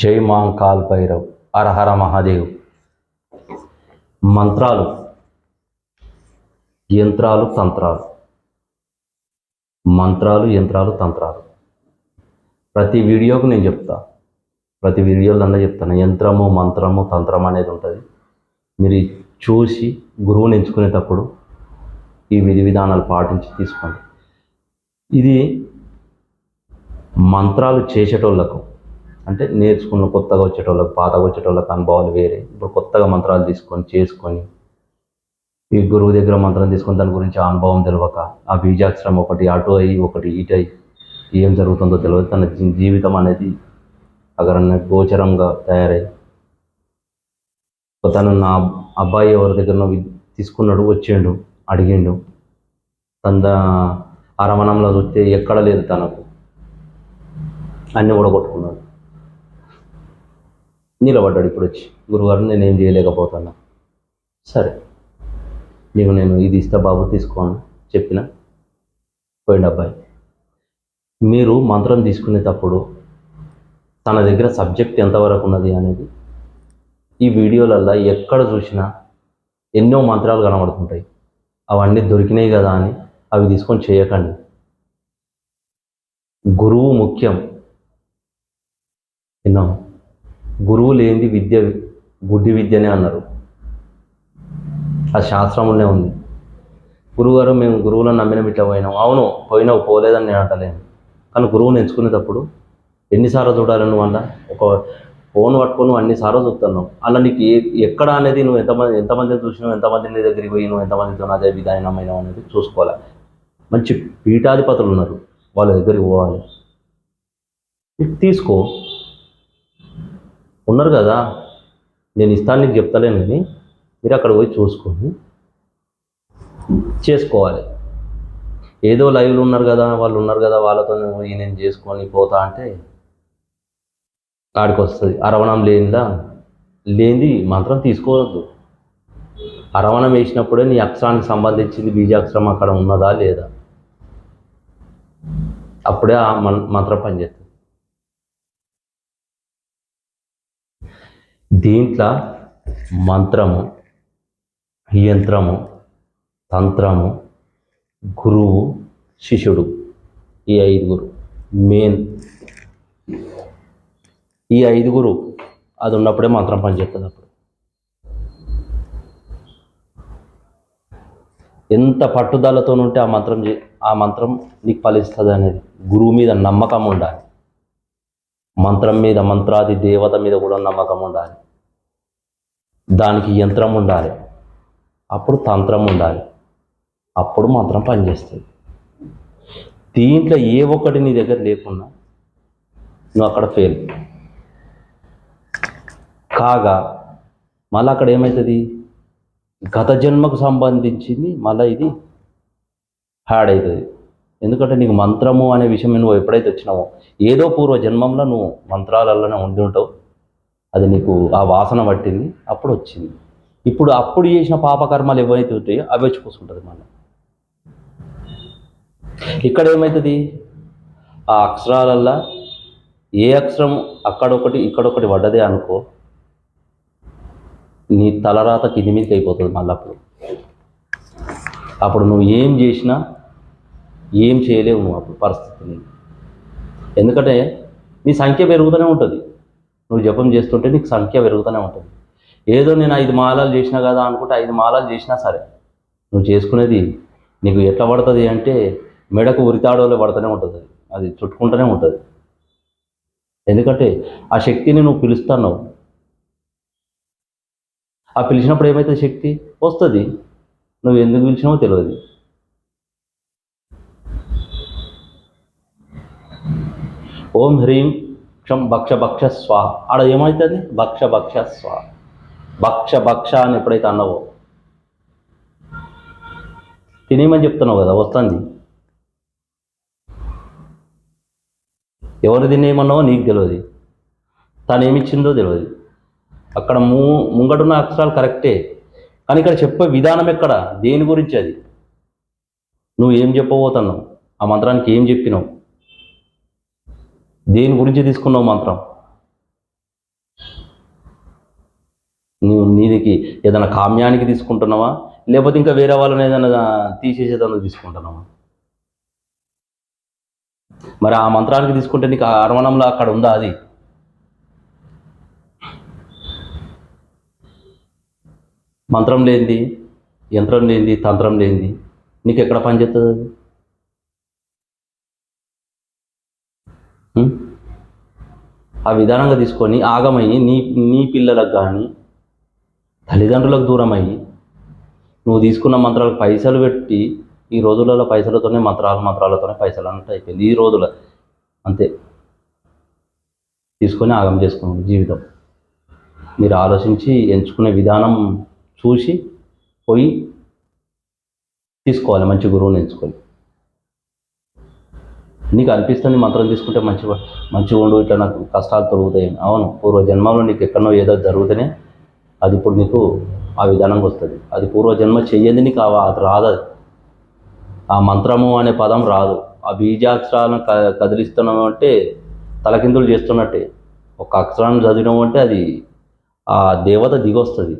జై మాంకాల్ భైరవ్ అరహర మహాదేవ్. మంత్రాలు యంత్రాలు తంత్రాలు. మంత్రాలు యంత్రాలు తంత్రాలు. ప్రతి వీడియోకు నేను చెప్తా. ప్రతి వీడియోలన్నా చెప్తాను. యంత్రము మంత్రము తంత్రం అనేది ఉంటుంది. మీరు చూసి గురువుని ఎంచుకునేటప్పుడు ఈ విధి విధానాలు పాటించి తీసుకోండి. ఇది మంత్రాలు చేసేటోళ్ళకు అంటే నేర్చుకున్న కొత్తగా వచ్చేటోళ్ళకి పాతగా వచ్చేటోళ్ళకి అనుభవాలు వేరే. ఇప్పుడు కొత్తగా మంత్రాలు తీసుకొని చేసుకొని ఈ గురువు దగ్గర మంత్రం తీసుకొని దాని గురించి ఆ అనుభవం తెలియక ఆ బీజాక్షరం ఒకటి అటు అయ్యి ఒకటి ఇటు అయ్యి ఏం జరుగుతుందో తెలియదు తన జీవితం అనేది అగరన్న గోచరంగా తయారై తను నా అబ్బాయి ఎవరి దగ్గర తీసుకున్నాడు వచ్చిండు అడిగిండు. తన ఆ రమణంలో చూస్తే ఎక్కడ లేదు తనకు. అన్నీ కూడా కొట్టుకున్నాడు నిలబడ్డాడు ఇప్పుడు వచ్చి గురుగారు నేనేం చేయలేకపోతున్నా. సరే నీకు నేను ఇది ఇస్తా బాబు తీసుకోను చెప్పిన పోయిండు అబ్బాయి. మీరు మంత్రం తీసుకునేటప్పుడు తన దగ్గర సబ్జెక్ట్ ఎంతవరకు ఉన్నది అనేది ఈ వీడియోలల్లో ఎక్కడ చూసినా ఎన్నో మంత్రాలు కనబడుతుంటాయి. అవన్నీ దొరికినాయి కదా అని అవి తీసుకొని చేయకండి. గురువు ముఖ్యం. విన్నాము గురువు లేనిది విద్య గుడ్డి విద్యనే అన్నారు. ఆ శాస్త్రంలోనే ఉంది. గురువుగారు మేము గురువులను నమ్మిన ఇట్లా పోయినాం. అవును పోయినావు పోలేదని నేను అంటలేను. కానీ గురువుని ఎంచుకునేటప్పుడు ఎన్నిసార్లు చూడాలను వల్ల ఒక ఫోన్ పట్టుకొని నువ్వు అన్నిసార్లు చూస్తున్నావు. అలా నీకు ఏ ఎక్కడ అనేది నువ్వు ఎంతమంది ఎంతమందిని చూసినావు ఎంతమంది నీ దగ్గరికి పోయి నువ్వు ఎంతమందితో అదే విధానమైన అనేది చూసుకోవాలి. మంచి పీఠాధిపతులు ఉన్నారు. వాళ్ళ దగ్గరికి పోవాలి. తీసుకో. ఉన్నారు కదా నేను ఇస్తాను నీకు చెప్తలేను కానీ మీరు అక్కడ పోయి చూసుకొని చేసుకోవాలి. ఏదో లైవ్లు ఉన్నారు కదా వాళ్ళు ఉన్నారు కదా వాళ్ళతో పోయి నేను చేసుకొని పోతా అంటే ఆడికి వస్తుంది. అరవణం లేనిదా లేనిది మాత్రం తీసుకోవద్దు. అరవణం వేసినప్పుడే నీ అక్షరానికి సంబంధించింది బీజాక్షరం అక్కడ ఉన్నదా లేదా? అప్పుడే ఆ మంత్రం పనిచేస్తుంది. దీంట్లో మంత్రము యంత్రము తంత్రము గురువు శిష్యుడు. ఈ ఐదుగురు. మెయిన్ ఈ ఐదుగురు అది ఉన్నప్పుడే మంత్రం పనిచేస్తుంది అప్పుడు. ఎంత పట్టుదలతో ఉంటే ఆ మంత్రం ఆ మంత్రం నీకు ఫలిస్తుంది అనేది గురువు మీద నమ్మకం ఉండాలి. మంత్రం మీద మంత్రాది దేవత మీద కూడా నమ్మకం ఉండాలి. దానికి యంత్రం ఉండాలి. అప్పుడు తంత్రం ఉండాలి. అప్పుడు మంత్రం పనిచేస్తుంది. దీంట్లో ఏ ఒక్కటి నీ దగ్గర లేకుండా నువ్వు అక్కడ ఫెయిల్ కాగా మళ్ళీ అక్కడ ఏమవుతుంది గత జన్మకు సంబంధించింది మళ్ళీ ఇది హ్యాడ్ అవుతుంది. ఎందుకంటే నీకు మంత్రము అనే విషయం నువ్వు ఎప్పుడైతే వచ్చినావో ఏదో పూర్వ జన్మంలో నువ్వు మంత్రాలలోనే ఉండి ఉంటావు. అది నీకు ఆ వాసన పట్టింది అప్పుడు వచ్చింది. ఇప్పుడు అప్పుడు చేసిన పాపకర్మాలు ఏవైతే ఉంటాయో అవి వచ్చి కూర్చుంటుంది మళ్ళీ. ఇక్కడ ఏమవుతుంది ఆ అక్షరాలల్లా ఏ అక్షరం అక్కడొకటి ఇక్కడొకటి పడ్డదే అనుకో నీ తలరాత కింది మీదకి అయిపోతుంది మళ్ళీ అప్పుడు. అప్పుడు నువ్వు ఏం చేసినా ఏం చేయలేవు నువ్వు అప్పుడు పరిస్థితిని. ఎందుకంటే నీ సంఖ్య పెరుగుతూనే ఉంటుంది. నువ్వు జపం చేస్తుంటే నీకు సంఖ్య పెరుగుతూనే ఉంటుంది. ఏదో నేను ఐదు మాలాలు చేసినా కదా అనుకుంటే ఐదు మాలాలు చేసినా సరే నువ్వు చేసుకునేది నీకు ఎట్లా పడుతుంది అంటే మెడకు ఉరితాడోలో పడుతూనే ఉంటుంది. అది. అది చుట్టుకుంటూనే ఉంటుంది. ఎందుకంటే ఆ శక్తిని నువ్వు పిలుస్తున్నావు. ఆ పిలిచినప్పుడు ఏమవుతుంది శక్తి? వస్తుంది. నువ్వు ఎందుకు పిలిచినావో తెలియదు. ఓం హ్రీం క్షం భక్ష భక్ష స్వాహ. ఆడ ఏమవుతుంది భక్ష భక్ష స్వాహ. భక్ష భక్ష అని ఎప్పుడైతే అన్నావో. తినేమని చెప్తున్నావు కదా వస్తుంది. ఎవరు తినేయమన్నావో నీకు తెలియదు. తను ఏమిచ్చిందో తెలియదు. అక్కడ ము ముంగడున్న అక్షరాలు కరెక్టే. కానీ ఇక్కడ చెప్పే విధానం ఎక్కడ? దేని గురించి అది? నువ్వు ఏం చెప్పబోతున్నావు? ఆ మంత్రానికి ఏం చెప్పినావు? దేని గురించి తీసుకున్నావు మంత్రం? నువ్వు నీదికి ఏదైనా కామ్యానికి తీసుకుంటున్నావా? లేకపోతే ఇంకా వేరే వాళ్ళని ఏదైనా తీసేసేదాన్ని తీసుకుంటున్నావా? మరి ఆ మంత్రానికి తీసుకుంటే నీకు ఆ అరవణంలో అక్కడ ఉందా అది? మంత్రం లేనిది యంత్రం లేనిది తంత్రం లేనిది నీకు ఎక్కడ పనిచేస్తుంది అది? ఆ విధానంగా తీసుకొని ఆగమయ్యి నీ నీ పిల్లలకు కానీ తల్లిదండ్రులకు దూరం అయ్యి నువ్వు తీసుకున్న మంత్రాలకు పైసలు పెట్టి ఈ రోజులలో పైసలతోనే మంత్రాలు మంత్రాలతోనే పైసలు అన్నట్టు అయిపోయింది. ఈ రోజుల అంతే. తీసుకొని ఆగం చేసుకున్నాడు జీవితం. మీరు ఆలోచించి ఎంచుకునే విధానం చూసి పోయి తీసుకోవాలి. మంచి గురువుని ఎంచుకొని. నీకు అనిపిస్తుంది మంత్రం తీసుకుంటే మంచి మంచిగా ఉండు ఇట్లా నాకు కష్టాలు తొలుగుతాయి. అవును పూర్వ జన్మలో నీకు ఎక్కడో ఏదో జరుగుతూనే అది ఇప్పుడు నీకు ఆ విధానంగా వస్తుంది. అది పూర్వజన్మ చెయ్యంది నీకు ఆ- అది రాదు ఆ మంత్రము అనే పదం రాదు. ఆ బీజాక్షరాలను క కదిలిస్తున్నాము అంటే తలకిందులు చేస్తున్నట్టే. ఒక అక్షరాన్ని చదివినాం అంటే అది ఆ దేవత దిగొస్తుంది.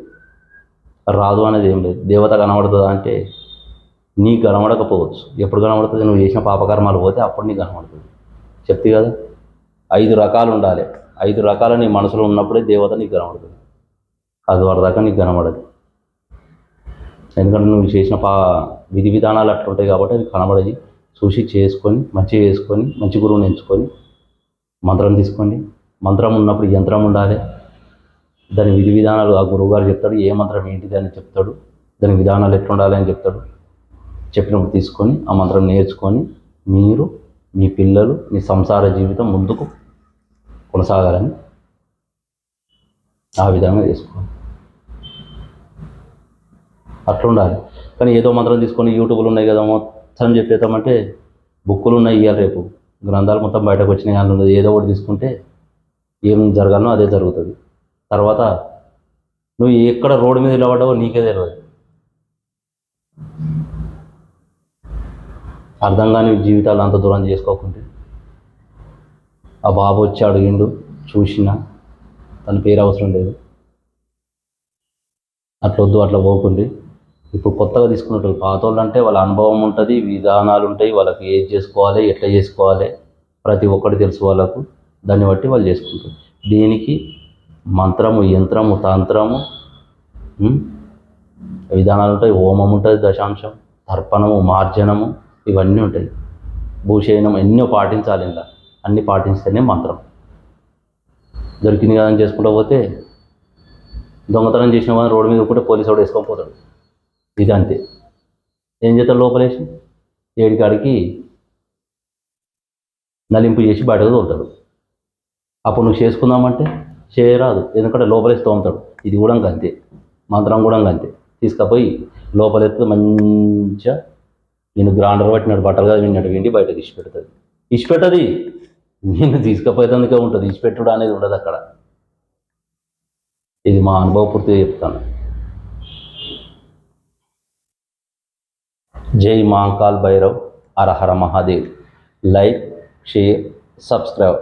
రాదు అనేది ఏం లేదు. దేవత కనబడుతుందా అంటే నీకు కనబడకపోవచ్చు ఎప్పుడు కనబడుతుంది నువ్వు చేసిన పాపకర్మాలు పోతే అప్పుడు నీకు కనబడుతుంది చెప్తే కదా? ఐదు రకాలు ఉండాలి. ఐదు రకాలు నీ మనసులో ఉన్నప్పుడే దేవత నీకు కనబడుతుంది అది వరదాకా నీకు కనబడదు ఎందుకంటే నువ్వు చేసిన పా విధి విధానాలు అట్లా ఉంటాయి కాబట్టి అవి కనబడది చూసి చేసుకొని మంచిగా చేసుకొని మంచి గురువుని ఎంచుకొని మంత్రం తీసుకోండి. మంత్రం ఉన్నప్పుడు యంత్రం ఉండాలి. దాని విధి విధానాలు ఆ గురువు గారు చెప్తాడు. ఏ మంత్రం ఏంటిది అని చెప్తాడు. దాని విధానాలు ఎట్లా ఉండాలి అని చెప్తాడు. చెప్పినప్పుడు తీసుకొని ఆ మంత్రం నేర్చుకొని మీరు మీ పిల్లలు మీ సంసార జీవితం ముందుకు కొనసాగాలని ఆ విధంగా చేసుకోవాలి. అట్లుండాలి. కానీ ఏదో మంత్రం తీసుకొని యూట్యూబ్లు ఉన్నాయి కదా మొత్తం చెప్పేద్దామంటే బుక్కులు ఉన్నాయి ఇవాళ రేపు. గ్రంథాలు మొత్తం బయటకు వచ్చినాయి కానీ ఉన్నది. ఏదో ఒకటి తీసుకుంటే ఏం జరగాలనో అదే జరుగుతుంది. తర్వాత నువ్వు ఎక్కడ రోడ్డు మీద నిలబడ్డావో నీకే తెలియదు అర్థం కాని జీవితాలు అంత దూరం చేసుకోకుంటే. ఆ బాబు వచ్చి అడిగిండు చూసిన తన పేరు అవసరం లేదు. అట్లా వద్దు అట్లా పోకుండి. ఇప్పుడు కొత్తగా తీసుకున్నట్టు పాత వాళ్ళు అంటే వాళ్ళ అనుభవం ఉంటుంది విధానాలు ఉంటాయి వాళ్ళకి ఏది చేసుకోవాలి ఎట్లా చేసుకోవాలి ప్రతి ఒక్కటి తెలుసు వాళ్ళకు. దాన్ని బట్టి వాళ్ళు చేసుకుంటారు. దీనికి మంత్రము యంత్రము తంత్రము విధానాలు ఉంటాయి. హోమం ఉంటుంది దశాంశం తర్పణము మార్జనము ఇవన్నీ ఉంటాయి. భూషయనం ఎన్నో పాటించాలి ఇంకా అన్నీ పాటిస్తేనే మంత్రం. దొరికింది కదా అని చేసుకుంటూ పోతే దొంగతనం చేసిన వాళ్ళని రోడ్డు మీద కూడా పోలీసు వాడు వేసుకొని పోతాడు. ఇది అంతే. ఏం చేస్తాడు లోపలేసి ఏడికాడికి నలింపు చేసి బయటకు తోలుతాడు. అప్పుడు నువ్వు చేసుకుందామంటే చేయరాదు. ఎందుకంటే లోపలేసి తోముతాడు. ఇది కూడా అంతే. మంత్రం కూడా అంతే. తీసుకపోయి లోపలెత్తే మంచిగా నేను గ్రాండర్ పట్టినాడు బట్టలు కదా విన్నట్టు విండి బయట తీసి పెడుతుంది తీసి పెట్టది నేను తీసుకుపోయేందుకే ఉంటుంది తీసి పెట్టుడు అనేది ఉండదు అక్కడ. ఇది మా అనుభవపూర్తిగా చెప్తాను. జై మాంకాల్ భైరవ్ అరహర మహాదేవ్. Like share subscribe.